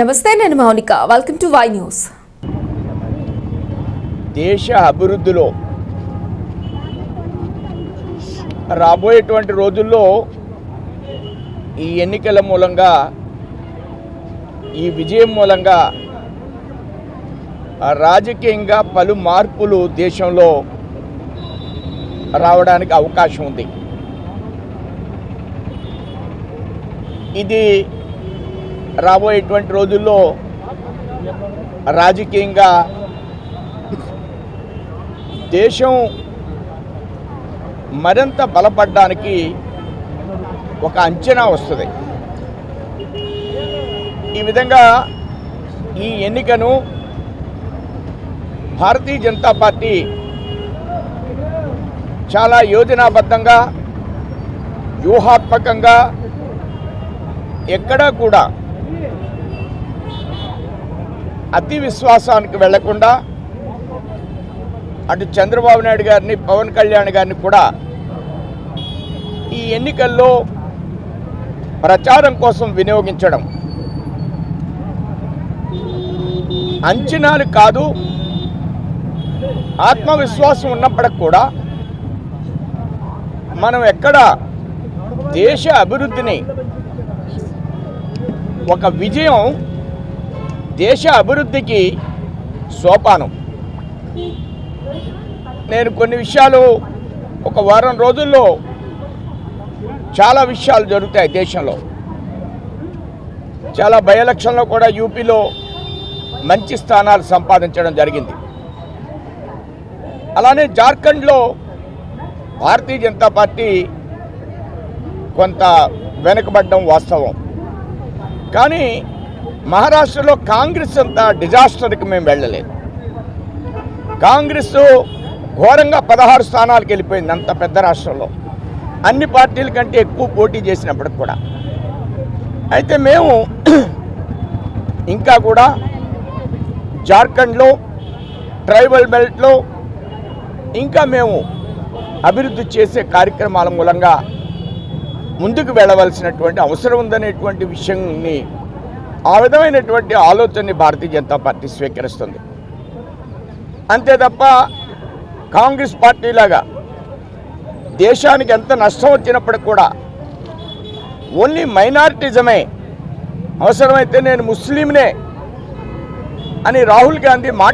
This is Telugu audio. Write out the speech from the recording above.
నమస్తే నేను Mounika. Welcome to Y news దేశ అభివృద్ధిలో రాబోయేటువంటి రోజుల్లో ఈ ఎన్నికల మూలంగా ఈ విజయం మూలంగా రాజకీయంగా పలు మార్పులు దేశంలో రావడానికి అవకాశం ఉంది. ఇది రాబోయేటువంటి రోజుల్లో రాజకీయంగా దేశం మరింత బలపడడానికి ఒక అంచనా వస్తుంది. ఈ విధంగా ఈ ఎన్నికను భారతీయ జనతా పార్టీ చాలా యోజనాబద్ధంగా వ్యూహాత్మకంగా ఎక్కడా కూడా అతి విశ్వాసానికి వెళ్ళకుండా అటు చంద్రబాబు నాయుడు గారిని పవన్ కళ్యాణ్ గారిని కూడా ఈ ఎన్నికల్లో ప్రచారం కోసం వినియోగించడం అంచనాలు కాదు ఆత్మవిశ్వాసం ఉన్నప్పటికి కూడా మనం ఎక్కడ దేశ అభివృద్ధిని ఒక విజయం దేశ అభివృద్ధికి సోపానం. నేను కొన్ని విషయాలు ఒక వారం రోజుల్లో చాలా విషయాలు జరుగుతాయి దేశంలో. చాలా బై ఎలక్షన్లో కూడా యూపీలో మంచి స్థానాలు సంపాదించడం జరిగింది. అలానే జార్ఖండ్లో భారతీయ జనతా పార్టీ కొంత వెనుకబడ్డం వాస్తవం. కానీ మహారాష్ట్రలో కాంగ్రెస్ అంత డిజాస్టర్కి మేము వెళ్ళలేదు. కాంగ్రెస్ ఘోరంగా పదహారు స్థానాలకు వెళ్ళిపోయింది అంత పెద్ద రాష్ట్రంలో. అన్ని పార్టీల కంటే ఎక్కువ పోటీ చేసినప్పటికి కూడా. అయితే మేము ఇంకా కూడా జార్ఖండ్లో ట్రైబల్ బెల్ట్లో ఇంకా మేము అభివృద్ధి చేసే కార్యక్రమాల మూలంగా ముందుకు వెళ్ళవలసినటువంటి అవసరం ఉందనేటువంటి విషయాన్ని ఆ విధమైనటువంటి ఆలోచనని భారతీయ జనతా పార్టీ స్వీకరిస్తుంది. అంతే తప్ప కాంగ్రెస్ పార్టీ లాగా దేశానికి ఎంత నష్టం వచ్చినప్పటికి కూడా ఓన్లీ మైనారిటిజమే అవసరమైతే నేను ముస్లింనే అని రాహుల్ గాంధీ మాట